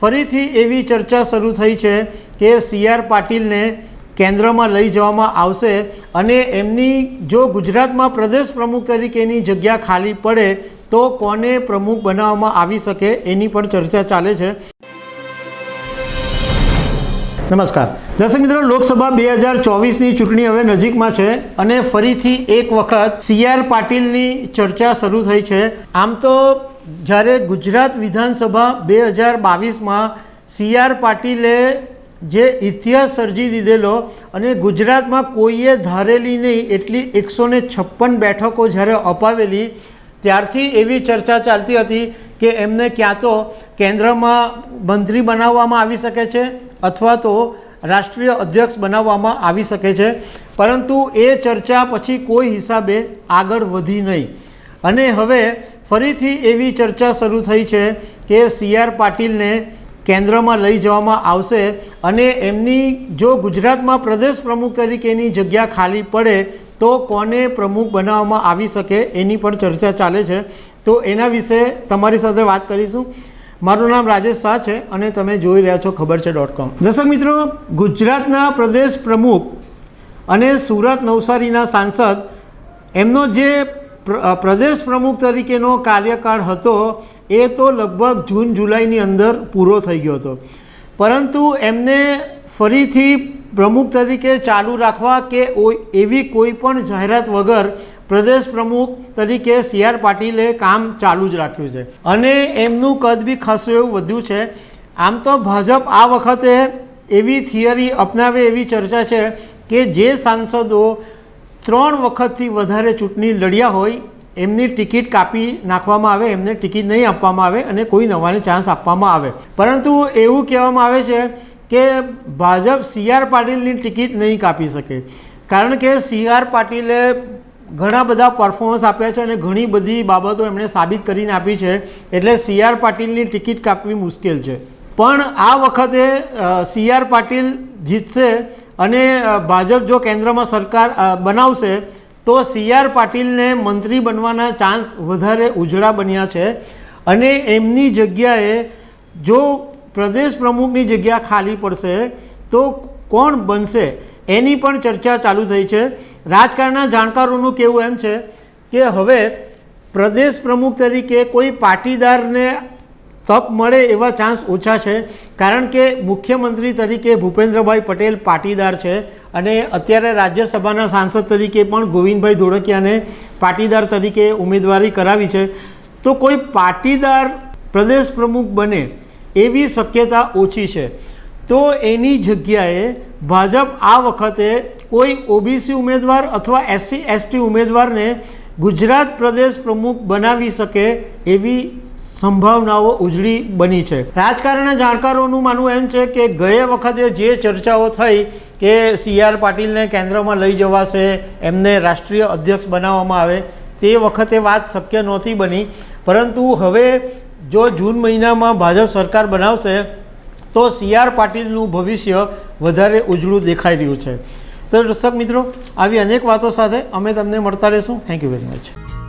ફરીથી એવી ચર્ચા શરૂ થઈ છે કે સી આર પાટીલને કેન્દ્રમાં લઈ જવામાં આવશે અને એમની જો ગુજરાતમાં પ્રદેશ પ્રમુખ તરીકેની જગ્યા ખાલી પડે તો કોને પ્રમુખ બનાવવામાં આવી શકે એની પણ ચર્ચા ચાલે છે. નમસ્કાર. દર્શક મિત્રો, લોકસભા બે હજાર ચોવીસની ચૂંટણી હવે નજીકમાં છે અને ફરીથી એક વખત સી આર પાટીલની ચર્ચા શરૂ થઈ છે. આમ તો જ્યારે ગુજરાત વિધાનસભા બે હજાર બાવીસમાં સી આર પાટીલે જે ઇતિહાસ સર્જી દીધેલો અને ગુજરાતમાં કોઈએ ધારેલી નહીં એટલી એકસો છપ્પન બેઠકો જ્યારે અપાવેલી, ત્યારથી એવી ચર્ચા ચાલતી હતી કે એમને ક્યાં તો કેન્દ્રમાં મંત્રી બનાવવામાં આવી શકે છે અથવા તો રાષ્ટ્રીય અધ્યક્ષ બનાવવામાં આવી શકે છે. પરંતુ એ ચર્ચા પછી કોઈ હિસાબે આગળ વધી નહીં. અને હવે ફરીથી એવી ચર્ચા શરૂ થઈ છે કે સી આર પાટીલને કેન્દ્રમાં લઈ જવામાં આવશે અને એમની જો ગુજરાતમાં પ્રદેશ પ્રમુખ તરીકેની જગ્યા ખાલી પડે તો કોને પ્રમુખ બનાવવામાં આવી શકે એની પણ ચર્ચા ચાલે છે. તો એના વિશે તમારી સાથે વાત કરીશું. મારું નામ રાજેશ શાહ છે અને તમે જોઈ રહ્યા છો ખબર છે ડોટ કોમ. દર્શક મિત્રો, ગુજરાતના પ્રદેશ પ્રમુખ અને સુરત નવસારીના સાંસદ એમનો જે પ્રદેશ પ્રમુખ તરીકેનો કાર્યકાળ હતો, એ તો લગભગ જૂન જુલાઈની અંદર પૂરો થઈ ગયો હતો. પરંતુ એમને ફરીથી પ્રમુખ તરીકે ચાલુ રાખવા કે એવી કોઈ પણ જાહેરાત વગર પ્રદેશ પ્રમુખ તરીકે સી આર પાટીલે કામ ચાલુ જ રાખ્યું છે. અને એમનું કદ બી ખાસું એવું વધ્યું છે. આમ તો ભાજપ આ વખતે એવી થિયરી અપનાવે એવી ચર્ચા છે કે જે સાંસદો ત્રણ વખતથી વધારે ચૂંટણી લડ્યા હોય, એમની ટિકિટ કાપી નાખવામાં આવે, એમને ટિકિટ નહીં આપવામાં આવે અને કોઈ નવાને ચાન્સ આપવામાં આવે. પરંતુ એવું કહેવામાં આવે છે કે ભાજપ સી આર પાટીલની ટિકિટ નહીં કાપી શકે. કારણ કે સી આર પાટીલે ઘણા બધા પરફોર્મન્સ આપ્યા છે અને ઘણી બધી બાબતો એમણે સાબિત કરીને આપી છે. એટલે સી આર પાટીલની ટિકિટ કાપવી મુશ્કેલ છે. પણ આ વખતે સી આર પાટીલ જીતશે અને ભાજપ જો કેન્દ્રમાં સરકાર બનાવશે, તો સી આર પાટીલને મંત્રી બનવાના ચાન્સ વધારે ઉજળા બન્યા છે. અને એમની જગ્યાએ જો પ્રદેશ પ્રમુખની જગ્યા ખાલી પડશે, તો કોણ બનશે એની પણ ચર્ચા ચાલુ થઈ છે. રાજકારણના જાણકારોનું કહેવું એમ છે કે હવે પ્રદેશ પ્રમુખ તરીકે કોઈ પાટીદારને તક મળે એવા ચાન્સ ઓછા છે. કારણ કે મુખ્યમંત્રી તરીકે ભૂપેન્દ્રભાઈ પટેલ પાટીદાર છે અને અત્યારે રાજ્યસભાના સાંસદ તરીકે પણ ગોવિંદભાઈ ધોળકિયાને પાટીદાર તરીકે ઉમેદવારી કરાવી છે. તો કોઈ પાટીદાર પ્રદેશ પ્રમુખ બને એવી શક્યતા ઓછી છે. તો એની જગ્યાએ ભાજપ આ વખતે કોઈ ઓબીસી ઉમેદવાર અથવા એસસી, એસટી ઉમેદવારને ગુજરાત પ્રદેશ પ્રમુખ બનાવી શકે એવી સંભાવનાઓ ઉજળી બની છે. રાજકારણના જાણકારોનું માનવું એમ છે કે ગયે વખતે જે ચર્ચાઓ થઈ કે સી આર પાટીલને કેન્દ્રમાં લઈ જવાશે, એમને રાષ્ટ્રીય અધ્યક્ષ બનાવવામાં આવે, તે વખતે વાત શક્ય નહોતી બની. પરંતુ હવે જો જૂન મહિનામાં ભાજપ સરકાર બનાવશે, તો સી આર પાટીલનું ભવિષ્ય વધારે ઉજળું દેખાઈ રહ્યું છે. તો દર્શક મિત્રો, આવી અનેક વાતો સાથે અમે તમને મળતા રહીશું. Thank you very much